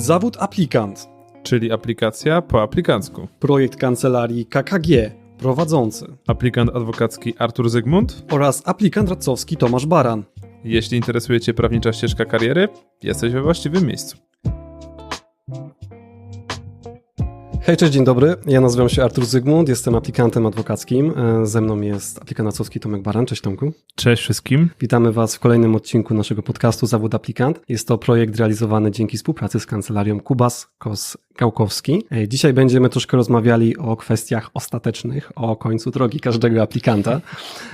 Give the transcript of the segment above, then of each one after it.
Zawód aplikant. czyli aplikacja po aplikancku. Projekt kancelarii KKG prowadzący Aplikant adwokacki Artur Zygmunt. oraz aplikant radcowski Tomasz Baran. Jeśli interesuje Cię prawnicza ścieżka kariery, jesteś we właściwym miejscu. Hej, cześć, dzień dobry. Ja nazywam się Artur Zygmunt, jestem aplikantem adwokackim. E, Ze mną jest aplikant radcowski Tomek Baran. Cześć Tomku. Cześć wszystkim. Witamy Was w kolejnym odcinku naszego podcastu Zawód Aplikant. Jest to projekt realizowany dzięki współpracy z kancelarią Kubas Kos Gałkowski. E, Dzisiaj będziemy troszkę rozmawiali o kwestiach ostatecznych, o końcu drogi każdego aplikanta.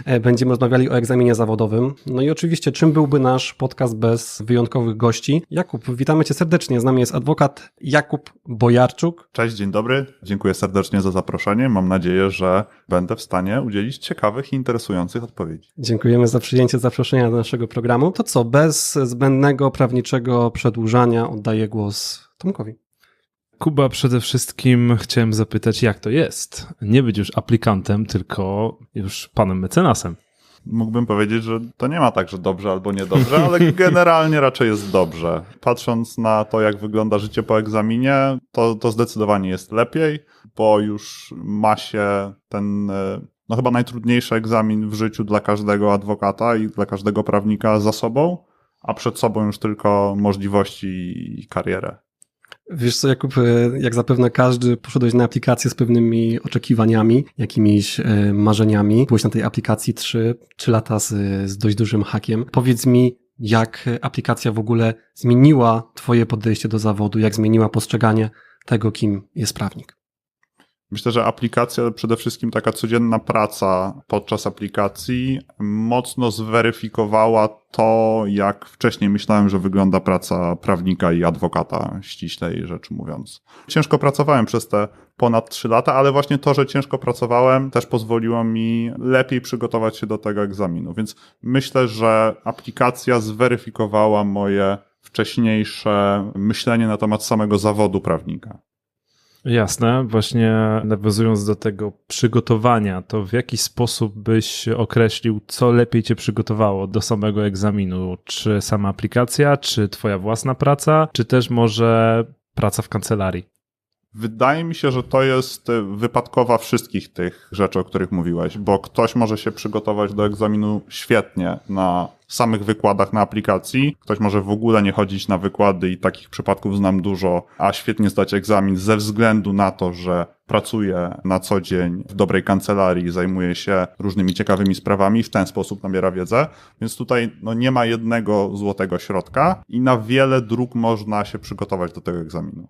E, Będziemy rozmawiali o egzaminie zawodowym. No i oczywiście, czym byłby nasz podcast bez wyjątkowych gości? Jakub, witamy Cię serdecznie. Z nami jest adwokat Jakub Bojarczuk. Cześć, dzień dobry. Dziękuję serdecznie za zaproszenie. Mam nadzieję, że będę w stanie udzielić ciekawych i interesujących odpowiedzi. Dziękujemy za przyjęcie zaproszenia do naszego programu. To co, bez zbędnego prawniczego przedłużania oddaję głos Tomkowi. Kuba, przede wszystkim chciałem zapytać, jak to jest? Nie być już aplikantem, tylko już panem mecenasem. Mógłbym powiedzieć, że to nie ma tak, że dobrze albo niedobrze, ale generalnie raczej jest dobrze. Patrząc na to, jak wygląda życie po egzaminie, to, to zdecydowanie jest lepiej, bo już ma się ten, e, no chyba najtrudniejszy egzamin w życiu dla każdego adwokata i dla każdego prawnika za sobą, a przed sobą już tylko możliwości i karierę. Wiesz co, Jakub, e, jak zapewne każdy, poszedłeś na aplikację z pewnymi oczekiwaniami, jakimiś e, marzeniami. Byłeś na tej aplikacji 3, 3 lata z, z dość dużym hakiem. Powiedz mi, jak aplikacja w ogóle zmieniła twoje podejście do zawodu, jak zmieniła postrzeganie tego, kim jest prawnik. Myślę, że aplikacja, przede wszystkim taka codzienna praca podczas aplikacji, mocno zweryfikowała to, jak wcześniej myślałem, że wygląda praca prawnika i adwokata, ściślej rzecz mówiąc. Ciężko pracowałem przez te ponad 3 lata, ale właśnie to, że ciężko pracowałem, też pozwoliło mi lepiej przygotować się do tego egzaminu. Więc myślę, że aplikacja zweryfikowała moje wcześniejsze myślenie na temat samego zawodu prawnika. Jasne, właśnie nawiązując do tego przygotowania, to w jaki sposób byś określił, co lepiej cię przygotowało do samego egzaminu? Czy sama aplikacja, czy twoja własna praca, czy też może praca w kancelarii? Wydaje mi się, że to jest wypadkowa wszystkich tych rzeczy, o których mówiłeś, bo ktoś może się przygotować do egzaminu świetnie na samych wykładach na aplikacji, ktoś może w ogóle nie chodzić na wykłady i takich przypadków znam dużo, a świetnie zdać egzamin ze względu na to, że pracuje na co dzień w dobrej kancelarii, zajmuje się różnymi ciekawymi sprawami, w ten sposób nabiera wiedzę. Więc tutaj no, nie ma jednego złotego środka i na wiele dróg można się przygotować do tego egzaminu.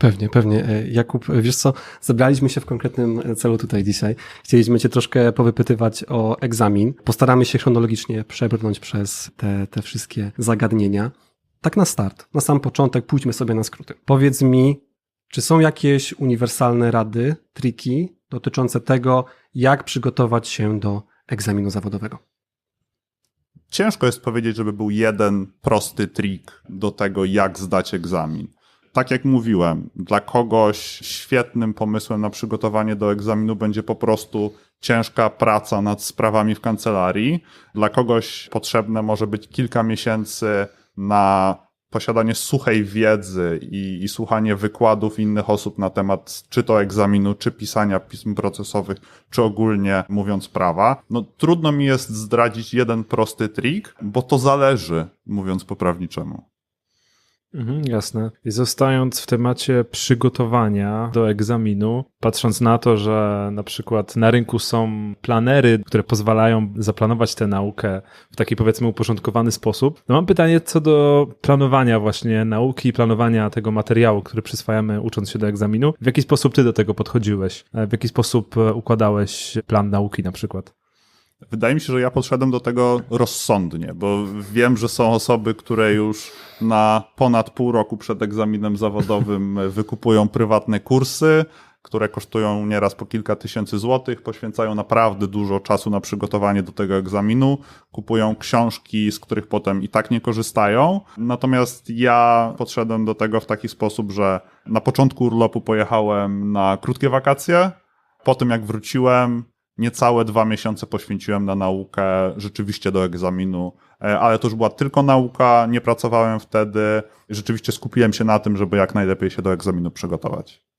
Pewnie, pewnie. E, Jakub, wiesz co, zebraliśmy się w konkretnym celu tutaj dzisiaj. Chcieliśmy Cię troszkę powypytywać o egzamin. Postaramy się chronologicznie przebrnąć przez te, te wszystkie zagadnienia. Tak na start, na sam początek pójdźmy sobie na skróty. Powiedz mi, czy są jakieś uniwersalne rady, triki dotyczące tego, jak przygotować się do egzaminu zawodowego? Ciężko jest powiedzieć, żeby był jeden prosty trik do tego, jak zdać egzamin. Tak jak mówiłem, dla kogoś świetnym pomysłem na przygotowanie do egzaminu będzie po prostu ciężka praca nad sprawami w kancelarii. Dla kogoś potrzebne może być kilka miesięcy na posiadanie suchej wiedzy i, i, słuchanie wykładów innych osób na temat czy to egzaminu, czy pisania pism procesowych, czy ogólnie mówiąc prawa. No trudno mi jest zdradzić jeden prosty trik, bo to zależy, mówiąc po prawniczemu. Mhm, jasne. I zostając w temacie przygotowania do egzaminu, patrząc na to, że na przykład na rynku są planery, które pozwalają zaplanować tę naukę w taki powiedzmy uporządkowany sposób, no mam pytanie co do planowania właśnie nauki i planowania tego materiału, który przyswajamy ucząc się do egzaminu. W jaki sposób ty do tego podchodziłeś? W jaki sposób układałeś plan nauki na przykład? Wydaje mi się, że ja podszedłem do tego rozsądnie, bo wiem, że są osoby, które już na ponad pół roku przed egzaminem zawodowym wykupują prywatne kursy, które kosztują nieraz po kilka tysięcy złotych, poświęcają naprawdę dużo czasu na przygotowanie do tego egzaminu, kupują książki, z których potem i tak nie korzystają. Natomiast ja podszedłem do tego w taki sposób, że na początku urlopu pojechałem na krótkie wakacje, po tym jak wróciłem, Niecałe dwa miesiące poświęciłem na naukę rzeczywiście do egzaminu, e, ale to już była tylko nauka, nie pracowałem wtedy. Rzeczywiście skupiłem się na tym, żeby jak najlepiej się do egzaminu przygotować.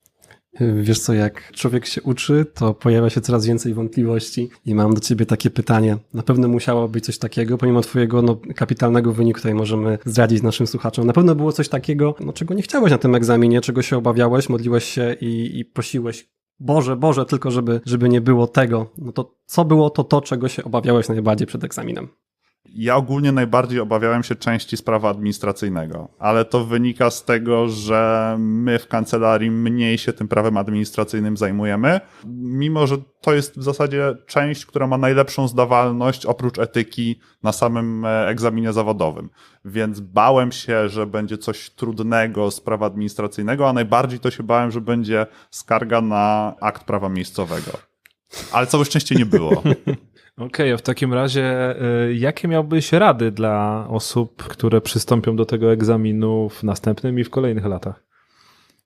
Wiesz co, jak człowiek się uczy, to pojawia się coraz więcej wątpliwości i mam do ciebie takie pytanie. Na pewno musiało być coś takiego, pomimo twojego no, kapitalnego wyniku, tutaj możemy zdradzić naszym słuchaczom. Na pewno było coś takiego, no, czego nie chciałeś na tym egzaminie, czego się obawiałeś, modliłeś się i, i prosiłeś, Boże, Boże, tylko żeby, żeby nie było tego. No to co było to to, czego się obawiałeś najbardziej przed egzaminem? Ja ogólnie najbardziej obawiałem się części sprawa administracyjnego, ale to wynika z tego, że my w kancelarii mniej się tym prawem administracyjnym zajmujemy, mimo że to jest w zasadzie część, która ma najlepszą zdawalność oprócz etyki na samym e, egzaminie zawodowym. Więc bałem się, że będzie coś trudnego z prawa administracyjnego, a najbardziej to się bałem, że będzie skarga na akt prawa miejscowego. Ale całe szczęście nie było. Okej, okay, a w takim razie y, jakie miałbyś rady dla osób, które przystąpią do tego egzaminu w następnym i w kolejnych latach?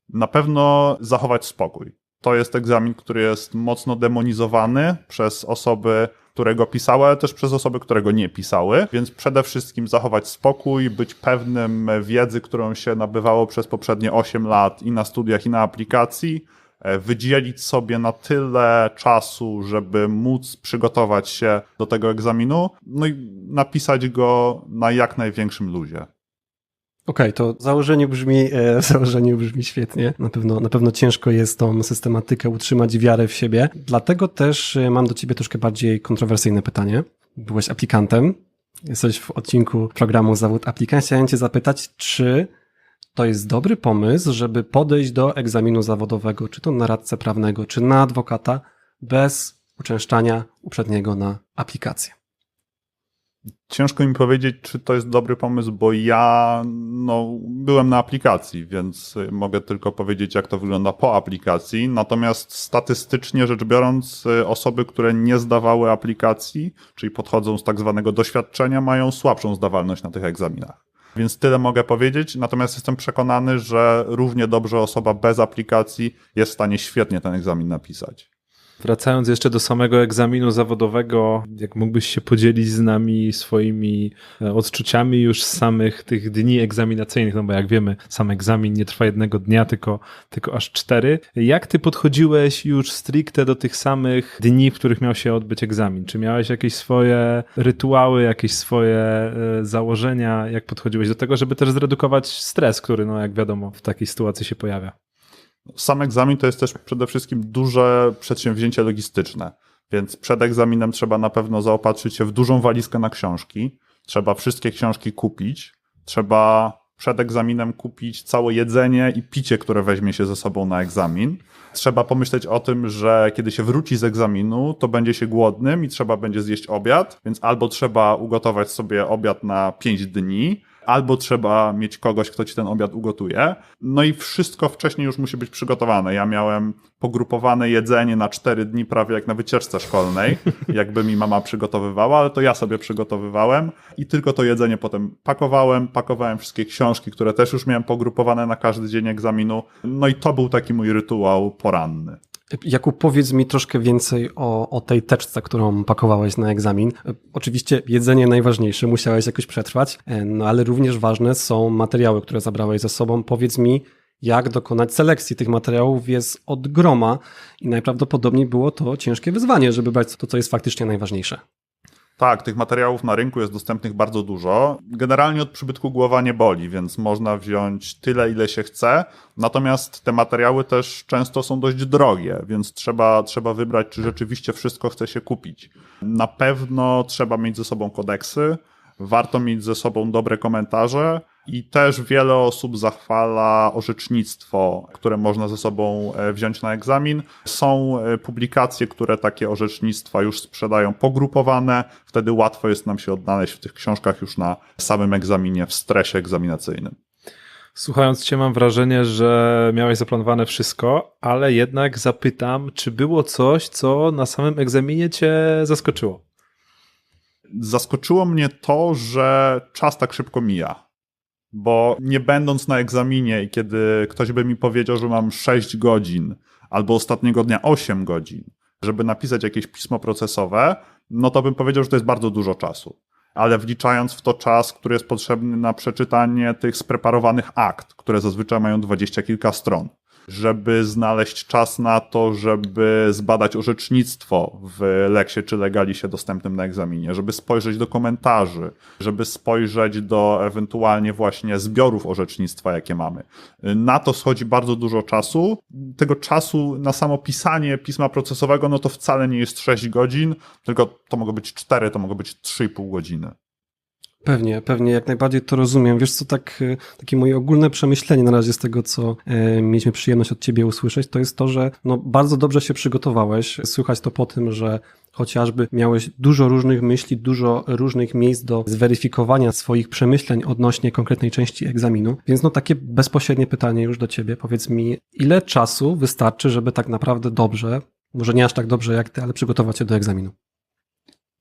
Na pewno zachować spokój. To jest egzamin, który jest mocno demonizowany przez osoby, które go pisały, ale też przez osoby, które go nie pisały, więc przede wszystkim zachować spokój, być pewnym wiedzy, którą się nabywało przez poprzednie 8 lat i na studiach, i na aplikacji, wydzielić sobie na tyle czasu, żeby móc przygotować się do tego egzaminu, no i napisać go na jak największym luzie. Okej, okay, to założenie brzmi, e, założenie brzmi świetnie. Na pewno, na pewno ciężko jest tą systematykę utrzymać wiarę w siebie. Dlatego też e, mam do ciebie troszkę bardziej kontrowersyjne pytanie. Byłeś aplikantem, jesteś w odcinku programu Zawód Aplikant. Chciałem cię zapytać, czy to jest dobry pomysł, żeby podejść do egzaminu zawodowego, czy to na radcę prawnego, czy na adwokata, bez uczęszczania uprzedniego na aplikację. Ciężko mi powiedzieć, czy to jest dobry pomysł, bo ja no, byłem na aplikacji, więc mogę tylko powiedzieć, jak to wygląda po aplikacji. Natomiast statystycznie rzecz biorąc, osoby, które nie zdawały aplikacji, czyli podchodzą z tak zwanego doświadczenia, mają słabszą zdawalność na tych egzaminach. Więc tyle mogę powiedzieć, natomiast jestem przekonany, że równie dobrze osoba bez aplikacji jest w stanie świetnie ten egzamin napisać. Wracając jeszcze do samego egzaminu zawodowego, jak mógłbyś się podzielić z nami swoimi e, odczuciami już z samych tych dni egzaminacyjnych, no bo jak wiemy, sam egzamin nie trwa jednego dnia, tylko, tylko aż cztery. Jak ty podchodziłeś już stricte do tych samych dni, w których miał się odbyć egzamin? Czy miałeś jakieś swoje rytuały, jakieś swoje e, założenia? Jak podchodziłeś do tego, żeby też zredukować stres, który, no jak wiadomo, w takiej sytuacji się pojawia? Sam egzamin to jest też przede wszystkim duże przedsięwzięcie logistyczne, więc przed egzaminem trzeba na pewno zaopatrzyć się w dużą walizkę na książki, trzeba wszystkie książki kupić, trzeba przed egzaminem kupić całe jedzenie i picie, które weźmie się ze sobą na egzamin. Trzeba pomyśleć o tym, że kiedy się wróci z egzaminu, to będzie się głodnym i trzeba będzie zjeść obiad, więc albo trzeba ugotować sobie obiad na 5 dni, albo trzeba mieć kogoś, kto ci ten obiad ugotuje. No i wszystko wcześniej już musi być przygotowane. Ja miałem pogrupowane jedzenie na cztery dni, prawie jak na wycieczce szkolnej, jakby mi mama przygotowywała, ale to ja sobie przygotowywałem i tylko to jedzenie potem pakowałem, pakowałem wszystkie książki, które też już miałem pogrupowane na każdy dzień egzaminu. No i to był taki mój rytuał poranny. Jakub, powiedz mi troszkę więcej o, o tej teczce, którą pakowałeś na egzamin. Oczywiście jedzenie najważniejsze, musiałeś jakoś przetrwać, e, no ale również ważne są materiały, które zabrałeś ze sobą. Powiedz mi, jak dokonać selekcji tych materiałów jest od groma i najprawdopodobniej było to ciężkie wyzwanie, żeby brać to, co jest faktycznie najważniejsze. Tak, tych materiałów na rynku jest dostępnych bardzo dużo. Generalnie od przybytku głowa nie boli, więc można wziąć tyle, ile się chce. Natomiast te materiały też często są dość drogie, więc trzeba, trzeba wybrać, czy rzeczywiście wszystko chce się kupić. Na pewno trzeba mieć ze sobą kodeksy, warto mieć ze sobą dobre komentarze i też wiele osób zachwala orzecznictwo, które można ze sobą e, wziąć na egzamin. Są e, publikacje, które takie orzecznictwa już sprzedają pogrupowane, wtedy łatwo jest nam się odnaleźć w tych książkach już na samym egzaminie, w stresie egzaminacyjnym. Słuchając Cię, mam wrażenie, że miałeś zaplanowane wszystko, ale jednak zapytam, czy było coś, co na samym egzaminie Cię zaskoczyło? Zaskoczyło mnie to, że czas tak szybko mija bo nie będąc na egzaminie i kiedy ktoś by mi powiedział, że mam 6 godzin albo ostatniego dnia 8 godzin, żeby napisać jakieś pismo procesowe, no to bym powiedział, że to jest bardzo dużo czasu. Ale wliczając w to czas, który jest potrzebny na przeczytanie tych spreparowanych akt, które zazwyczaj mają dwadzieścia kilka stron, żeby znaleźć czas na to, żeby zbadać orzecznictwo w leksie czy legalisie dostępnym na egzaminie, żeby spojrzeć do komentarzy, żeby spojrzeć do ewentualnie właśnie zbiorów orzecznictwa, jakie mamy. Na to schodzi bardzo dużo czasu. Tego czasu na samo pisanie pisma procesowego, no to wcale nie jest 6 godzin, tylko to mogą być 4, to mogą być 3,5 godziny. Pewnie, pewnie, jak najbardziej to rozumiem. Wiesz co, tak, e, takie moje ogólne przemyślenie na razie z tego, co e, mieliśmy przyjemność od ciebie usłyszeć, to jest to, że no, bardzo dobrze się przygotowałeś. Słychać to po tym, że chociażby miałeś dużo różnych myśli, dużo różnych miejsc do zweryfikowania swoich przemyśleń odnośnie konkretnej części egzaminu. Więc no takie bezpośrednie pytanie już do ciebie. Powiedz mi, ile czasu wystarczy, żeby tak naprawdę dobrze, może nie aż tak dobrze jak ty, ale przygotować się do egzaminu?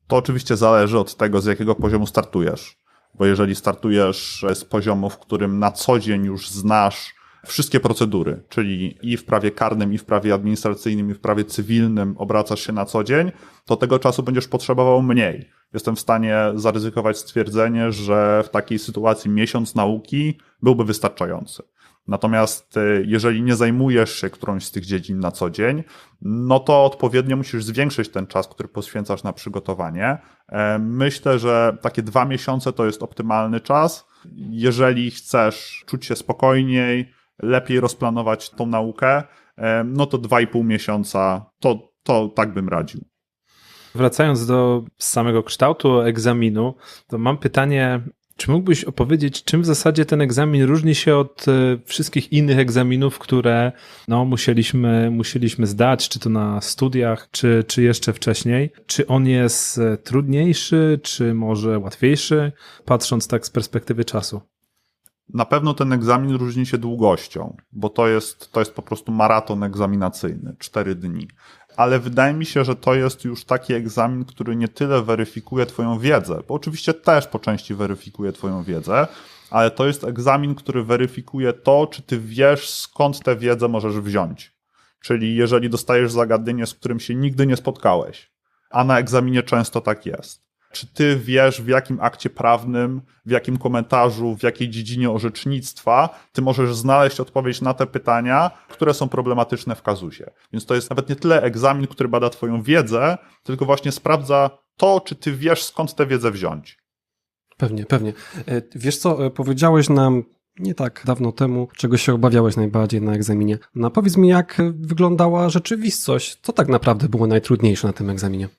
To oczywiście zależy od tego, z jakiego poziomu startujesz. Bo jeżeli startujesz z poziomu, w którym na co dzień już znasz wszystkie procedury, czyli i w prawie karnym, i w prawie administracyjnym, i w prawie cywilnym obracasz się na co dzień, to tego czasu będziesz potrzebował mniej. Jestem w stanie zaryzykować stwierdzenie, że w takiej sytuacji miesiąc nauki byłby wystarczający. Natomiast y, jeżeli nie zajmujesz się którąś z tych dziedzin na co dzień, no to odpowiednio musisz zwiększyć ten czas, który poświęcasz na przygotowanie. E, Myślę, że takie dwa miesiące to jest optymalny czas. Jeżeli chcesz czuć się spokojniej, lepiej rozplanować tą naukę, e, no to dwa i pół miesiąca to, to tak bym radził. Wracając do samego kształtu egzaminu, to mam pytanie, czy mógłbyś opowiedzieć, czym w zasadzie ten egzamin różni się od e, wszystkich innych egzaminów, które no, musieliśmy, musieliśmy zdać, czy to na studiach, czy, czy jeszcze wcześniej? Czy on jest e, trudniejszy, czy może łatwiejszy, patrząc tak z perspektywy czasu? Na pewno ten egzamin różni się długością, bo to jest, to jest po prostu maraton egzaminacyjny, cztery dni. Ale wydaje mi się, że to jest już taki egzamin, który nie tyle weryfikuje Twoją wiedzę, bo oczywiście też po części weryfikuje Twoją wiedzę, ale to jest egzamin, który weryfikuje to, czy Ty wiesz, skąd tę wiedzę możesz wziąć. Czyli jeżeli dostajesz zagadnienie, z którym się nigdy nie spotkałeś, a na egzaminie często tak jest. Czy ty wiesz, w jakim akcie prawnym, w jakim komentarzu, w jakiej dziedzinie orzecznictwa ty możesz znaleźć odpowiedź na te pytania, które są problematyczne w kazusie. Więc to jest nawet nie tyle egzamin, który bada twoją wiedzę, tylko właśnie sprawdza to, czy ty wiesz, skąd tę wiedzę wziąć. Pewnie, pewnie. E, Wiesz co, e, powiedziałeś nam nie tak dawno temu, czego się obawiałeś najbardziej na egzaminie. No powiedz mi, jak wyglądała rzeczywistość? Co tak naprawdę było najtrudniejsze na tym egzaminie?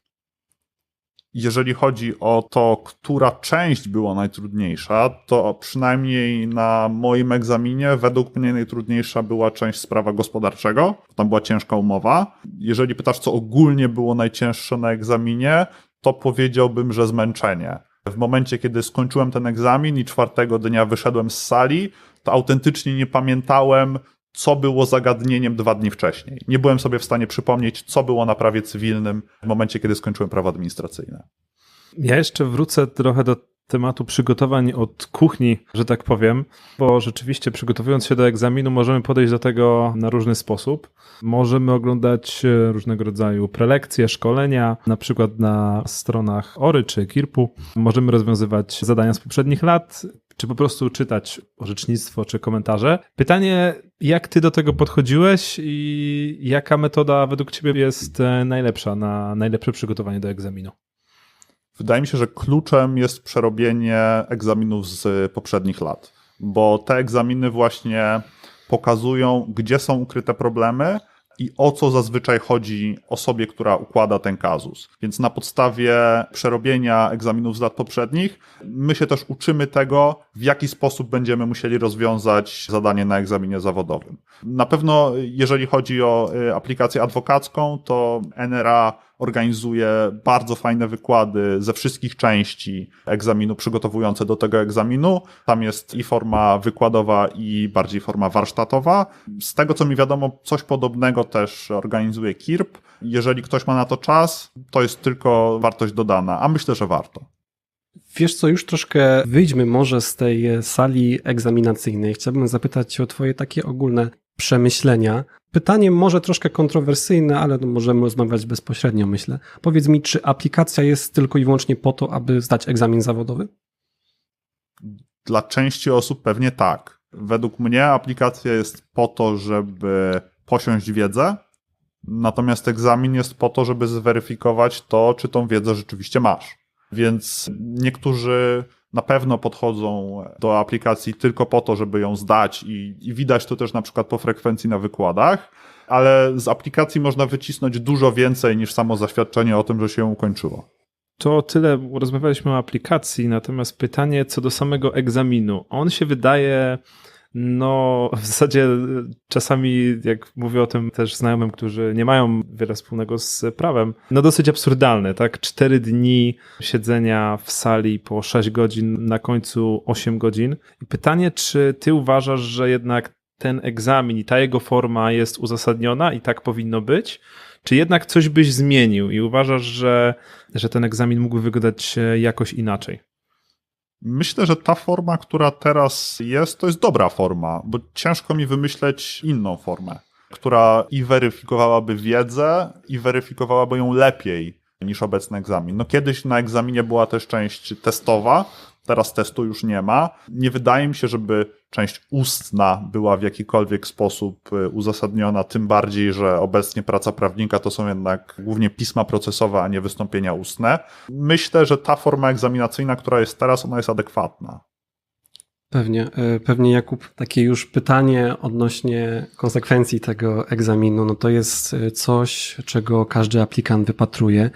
Jeżeli chodzi o to, która część była najtrudniejsza, to przynajmniej na moim egzaminie według mnie najtrudniejsza była część z prawa gospodarczego. Tam była ciężka umowa. Jeżeli pytasz, co ogólnie było najcięższe na egzaminie, to powiedziałbym, że zmęczenie. W momencie, kiedy skończyłem ten egzamin i czwartego dnia wyszedłem z sali, to autentycznie nie pamiętałem, co było zagadnieniem dwa dni wcześniej. Nie byłem sobie w stanie przypomnieć, co było na prawie cywilnym w momencie, kiedy skończyłem prawo administracyjne. Ja jeszcze wrócę trochę do tematu przygotowań od kuchni, że tak powiem, bo rzeczywiście przygotowując się do egzaminu możemy podejść do tego na różny sposób. Możemy oglądać e, różnego rodzaju prelekcje, szkolenia, na przykład na stronach Ory czy Kirpu. Możemy rozwiązywać zadania z poprzednich lat, czy po prostu czytać orzecznictwo czy komentarze. Pytanie, jak ty do tego podchodziłeś i jaka metoda według ciebie jest e, najlepsza na najlepsze przygotowanie do egzaminu? Wydaje mi się, że kluczem jest przerobienie egzaminów z poprzednich lat, bo te egzaminy właśnie pokazują, gdzie są ukryte problemy i o co zazwyczaj chodzi osobie, która układa ten kazus. Więc na podstawie przerobienia egzaminów z lat poprzednich, my się też uczymy tego, w jaki sposób będziemy musieli rozwiązać zadanie na egzaminie zawodowym. Na pewno, jeżeli chodzi o y, aplikację adwokacką, to NRA organizuje bardzo fajne wykłady ze wszystkich części egzaminu przygotowujące do tego egzaminu. Tam jest i forma wykładowa, i bardziej forma warsztatowa. Z tego co mi wiadomo, coś podobnego też organizuje KIRP. Jeżeli ktoś ma na to czas, to jest tylko wartość dodana, a myślę, że warto. Wiesz co, już troszkę wyjdźmy może z tej sali egzaminacyjnej. Chciałbym zapytać o Twoje takie ogólne przemyślenia. Pytanie może troszkę kontrowersyjne, ale no możemy rozmawiać bezpośrednio, myślę. Powiedz mi, czy aplikacja jest tylko i wyłącznie po to, aby zdać egzamin zawodowy? Dla części osób pewnie tak. Według mnie aplikacja jest po to, żeby posiąść wiedzę, natomiast egzamin jest po to, żeby zweryfikować to, czy tą wiedzę rzeczywiście masz. Więc niektórzy na pewno podchodzą do aplikacji tylko po to, żeby ją zdać i, i widać to też na przykład po frekwencji na wykładach, ale z aplikacji można wycisnąć dużo więcej niż samo zaświadczenie o tym, że się ją ukończyło. To tyle, rozmawialiśmy o aplikacji, natomiast pytanie co do samego egzaminu. On się wydaje, no w zasadzie czasami, jak mówię o tym też znajomym, którzy nie mają wiele wspólnego z prawem, no dosyć absurdalny, tak? Cztery dni siedzenia w sali po 6 godzin, na końcu 8 godzin. I pytanie, czy ty uważasz, że jednak ten egzamin i ta jego forma jest uzasadniona i tak powinno być? Czy jednak coś byś zmienił i uważasz, że, że ten egzamin mógłby wyglądać się jakoś inaczej? Myślę, że ta forma, która teraz jest, to jest dobra forma, bo ciężko mi wymyśleć inną formę, która i weryfikowałaby wiedzę, i weryfikowałaby ją lepiej niż obecny egzamin. No kiedyś na egzaminie była też część testowa, teraz testu już nie ma. Nie wydaje mi się, żeby część ustna była w jakikolwiek sposób y, uzasadniona, tym bardziej, że obecnie praca prawnika to są jednak głównie pisma procesowe, a nie wystąpienia ustne. Myślę, że ta forma egzaminacyjna, która jest teraz, ona jest adekwatna. Pewnie, e, pewnie Jakub, takie już pytanie odnośnie konsekwencji tego egzaminu, no to jest e, coś, czego każdy aplikant wypatruje.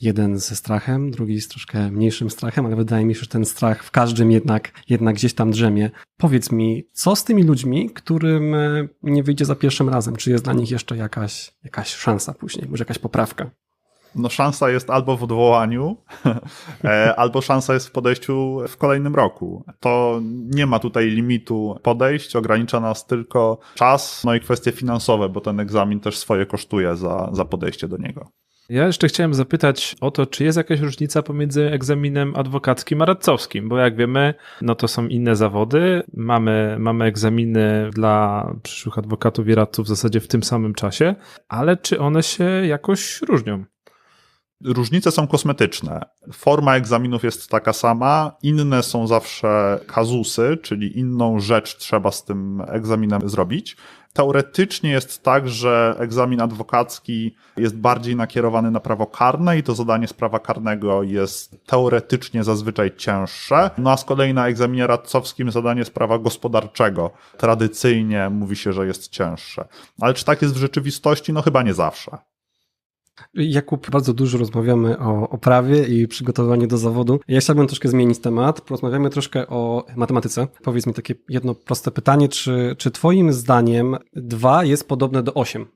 Jeden ze strachem, drugi z troszkę mniejszym strachem, ale wydaje mi się, że ten strach w każdym jednak, jednak gdzieś tam drzemie. Powiedz mi, co z tymi ludźmi, którym e, nie wyjdzie za pierwszym razem? Czy jest dla nich jeszcze jakaś, jakaś szansa później, może jakaś poprawka? No szansa jest albo w odwołaniu, e, albo szansa jest w podejściu w kolejnym roku. To nie ma tutaj limitu podejść, ogranicza nas tylko czas, no i kwestie finansowe, bo ten egzamin też swoje kosztuje za, za podejście do niego. Ja jeszcze chciałem zapytać o to, czy jest jakaś różnica pomiędzy egzaminem adwokackim a radcowskim, bo jak wiemy, no to są inne zawody. Mamy, mamy egzaminy dla przyszłych adwokatów i radców w zasadzie w tym samym czasie, ale czy one się jakoś różnią? Różnice są kosmetyczne. Forma egzaminów jest taka sama, inne są zawsze kazusy, czyli inną rzecz trzeba z tym egzaminem zrobić. Teoretycznie jest tak, że egzamin adwokacki jest bardziej nakierowany na prawo karne i to zadanie z prawa karnego jest teoretycznie zazwyczaj cięższe. No a z kolei na egzaminie radcowskim zadanie z prawa gospodarczego tradycyjnie mówi się, że jest cięższe. Ale czy tak jest w rzeczywistości? No chyba nie zawsze. Jakub, bardzo dużo rozmawiamy o, o prawie i przygotowaniu do zawodu. Ja chciałbym troszkę zmienić temat. Porozmawiamy troszkę o matematyce. Powiedz mi takie jedno proste pytanie, czy, czy twoim zdaniem 2 jest podobne do 8?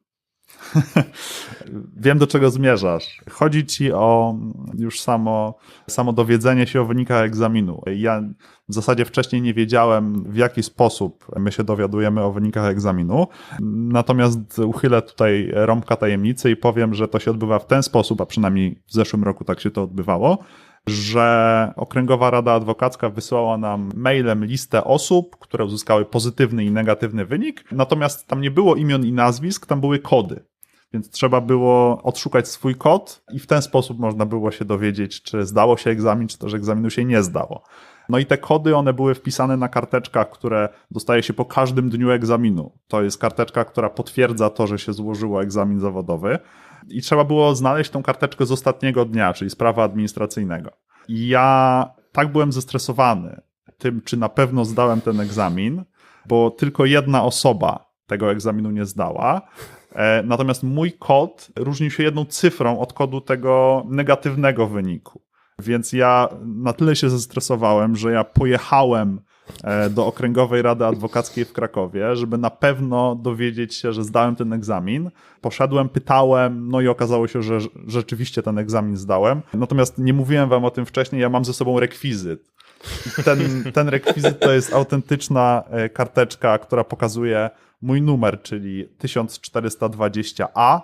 Wiem, do czego zmierzasz. Chodzi ci o już samo, samo dowiedzenie się o wynikach egzaminu. Ja w zasadzie wcześniej nie wiedziałem, w jaki sposób my się dowiadujemy o wynikach egzaminu. Natomiast uchylę tutaj rąbka tajemnicy i powiem, że to się odbywa w ten sposób, a przynajmniej w zeszłym roku tak się to odbywało, że Okręgowa Rada Adwokacka wysłała nam mailem listę osób, które uzyskały pozytywny i negatywny wynik, natomiast tam nie było imion i nazwisk, tam były kody. Więc trzeba było odszukać swój kod i w ten sposób można było się dowiedzieć, czy zdało się egzamin, czy też egzaminu się nie zdało. No i te kody, one były wpisane na karteczkach, które dostaje się po każdym dniu egzaminu. To jest karteczka, która potwierdza to, że się złożyło egzamin zawodowy. I trzeba było znaleźć tą karteczkę z ostatniego dnia, czyli z prawa administracyjnego. I ja tak byłem zestresowany tym, czy na pewno zdałem ten egzamin, bo tylko jedna osoba tego egzaminu nie zdała. E, natomiast mój kod różnił się jedną cyfrą od kodu tego negatywnego wyniku. Więc ja na tyle się zestresowałem, że ja pojechałem do Okręgowej Rady Adwokackiej w Krakowie, żeby na pewno dowiedzieć się, że zdałem ten egzamin. Poszedłem, pytałem, no i okazało się, że rzeczywiście ten egzamin zdałem. Natomiast nie mówiłem wam o tym wcześniej, ja mam ze sobą rekwizyt. Ten, ten rekwizyt to jest autentyczna e, karteczka, która pokazuje mój numer, czyli 1420A.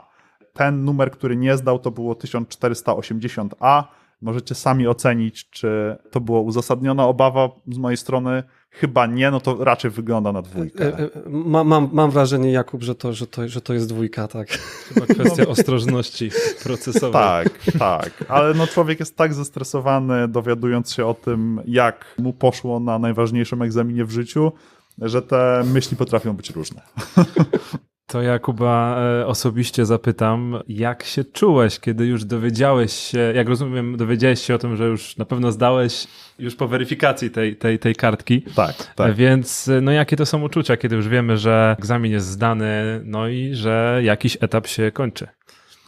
Ten numer, który nie zdał, to było 1480A Możecie sami ocenić, czy to była uzasadniona obawa z mojej strony. Chyba nie, no to raczej wygląda na dwójkę. E, e, ma- Mam, mam wrażenie, Jakub, że to, że, to, że to jest dwójka, tak. Chyba kwestia ostrożności procesowej. Tak, tak. Ale no człowiek jest tak zestresowany, dowiadując się o tym, jak mu poszło na najważniejszym egzaminie w życiu, że te myśli potrafią być różne. To ja, Kuba, e, osobiście zapytam, jak się czułeś, kiedy już dowiedziałeś się, jak rozumiem, dowiedziałeś się o tym, że już na pewno zdałeś już po weryfikacji tej, tej, tej kartki. Tak, E, tak. Więc no jakie to są uczucia, kiedy już wiemy, że egzamin jest zdany, no i że jakiś etap się kończy?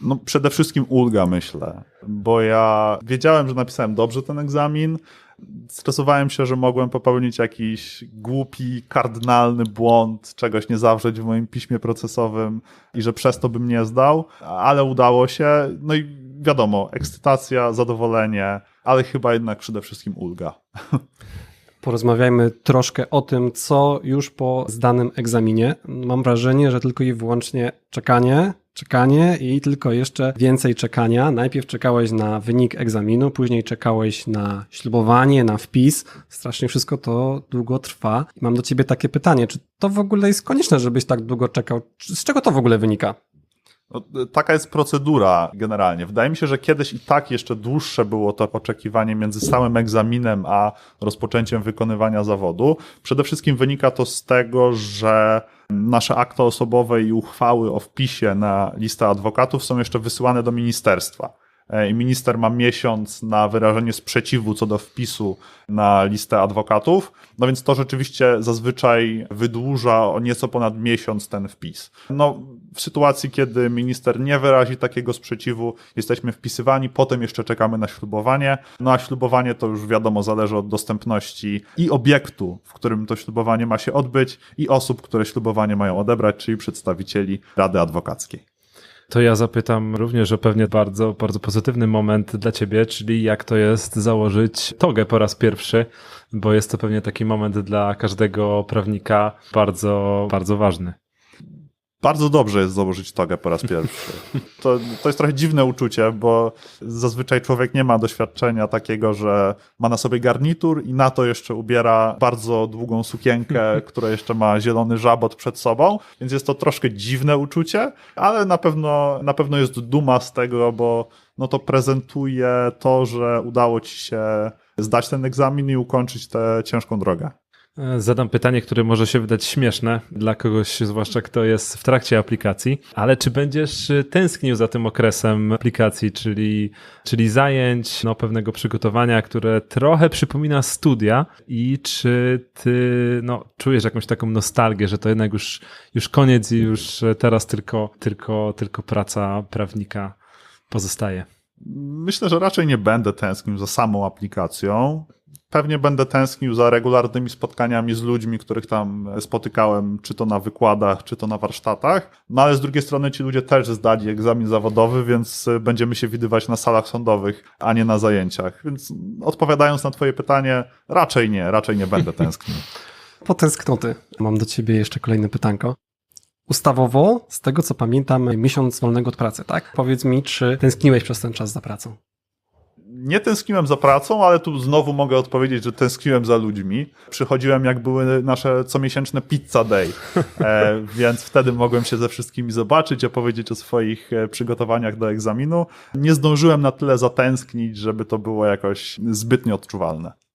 No przede wszystkim ulga, myślę, bo ja wiedziałem, że napisałem dobrze ten egzamin. Stresowałem się, że mogłem popełnić jakiś głupi, kardynalny błąd, czegoś nie zawrzeć w moim piśmie procesowym i że przez to bym nie zdał, ale udało się. No i wiadomo, ekscytacja, zadowolenie, ale chyba jednak przede wszystkim ulga. Porozmawiajmy troszkę o tym, co już po zdanym egzaminie. Mam wrażenie, że tylko i wyłącznie czekanie, czekanie i tylko jeszcze więcej czekania. Najpierw czekałeś na wynik egzaminu, później czekałeś na ślubowanie, na wpis. Strasznie wszystko to długo trwa. Mam do ciebie takie pytanie, czy to w ogóle jest konieczne, żebyś tak długo czekał? Z czego to w ogóle wynika? No, taka jest procedura generalnie. Wydaje mi się, że kiedyś i tak jeszcze dłuższe było to oczekiwanie między samym egzaminem a rozpoczęciem wykonywania zawodu. Przede wszystkim wynika to z tego, że nasze akta osobowe i uchwały o wpisie na listę adwokatów są jeszcze wysyłane do ministerstwa. E, I minister ma miesiąc na wyrażenie sprzeciwu co do wpisu na listę adwokatów. No więc to rzeczywiście zazwyczaj wydłuża o nieco ponad miesiąc ten wpis. No, w sytuacji, kiedy minister nie wyrazi takiego sprzeciwu, jesteśmy wpisywani, potem jeszcze czekamy na ślubowanie. No a ślubowanie to już wiadomo zależy od dostępności i obiektu, w którym to ślubowanie ma się odbyć, i osób, które ślubowanie mają odebrać, czyli przedstawicieli Rady Adwokackiej. To ja zapytam również o pewnie bardzo, bardzo pozytywny moment dla ciebie, czyli jak to jest założyć togę po raz pierwszy, bo jest to pewnie taki moment dla każdego prawnika bardzo, bardzo ważny. Bardzo dobrze jest założyć togę po raz pierwszy. To, to jest trochę dziwne uczucie, bo zazwyczaj człowiek nie ma doświadczenia takiego, że ma na sobie garnitur i na to jeszcze ubiera bardzo długą sukienkę, która jeszcze ma zielony żabot przed sobą, więc jest to troszkę dziwne uczucie, ale na pewno, na pewno jest duma z tego, bo no to prezentuje to, że udało ci się zdać ten egzamin i ukończyć tę ciężką drogę. Zadam pytanie, które może się wydać śmieszne dla kogoś, zwłaszcza kto jest w trakcie aplikacji, ale czy będziesz e, tęsknił za tym okresem aplikacji, czyli, czyli zajęć, no, pewnego przygotowania, które trochę przypomina studia i czy ty no, czujesz jakąś taką nostalgię, że to jednak już, już koniec i już teraz tylko, tylko, tylko praca prawnika pozostaje? Myślę, że raczej nie będę tęsknił za samą aplikacją. Pewnie będę tęsknił za regularnymi spotkaniami z ludźmi, których tam spotykałem, czy to na wykładach, czy to na warsztatach. No ale z drugiej strony ci ludzie też zdali egzamin zawodowy, więc będziemy się widywać na salach sądowych, a nie na zajęciach. Więc odpowiadając na Twoje pytanie, raczej nie, raczej nie będę tęsknił. Po tęsknoty mam do ciebie jeszcze kolejne pytanko. Ustawowo, z tego co pamiętam, miesiąc wolnego od pracy, tak? Powiedz mi, czy tęskniłeś przez ten czas za pracą? Nie tęskniłem za pracą, ale tu znowu mogę odpowiedzieć, że tęskniłem za ludźmi. Przychodziłem, jak były nasze comiesięczne pizza day, e, więc wtedy mogłem się ze wszystkimi zobaczyć, opowiedzieć o swoich e, przygotowaniach do egzaminu. Nie zdążyłem na tyle zatęsknić, żeby to było jakoś zbytnio odczuwalne.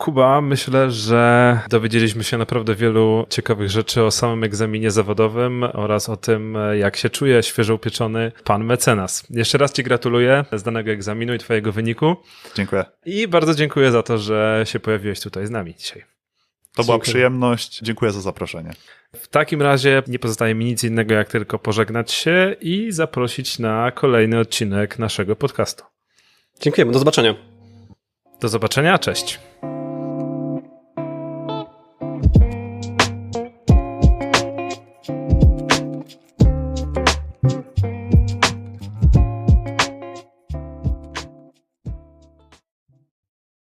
Kuba, myślę, że dowiedzieliśmy się naprawdę wielu ciekawych rzeczy o samym egzaminie zawodowym oraz o tym, jak się czuje świeżo upieczony pan mecenas. Jeszcze raz Ci gratuluję zdanego egzaminu i Twojego wyniku Dziękuję. i bardzo dziękuję za to, że się pojawiłeś tutaj z nami dzisiaj. To była Dziękuję. przyjemność. Dziękuję za zaproszenie. W takim razie nie pozostaje mi nic innego, jak tylko pożegnać się i zaprosić na kolejny odcinek naszego podcastu. Dziękujemy, do zobaczenia. Do zobaczenia, cześć.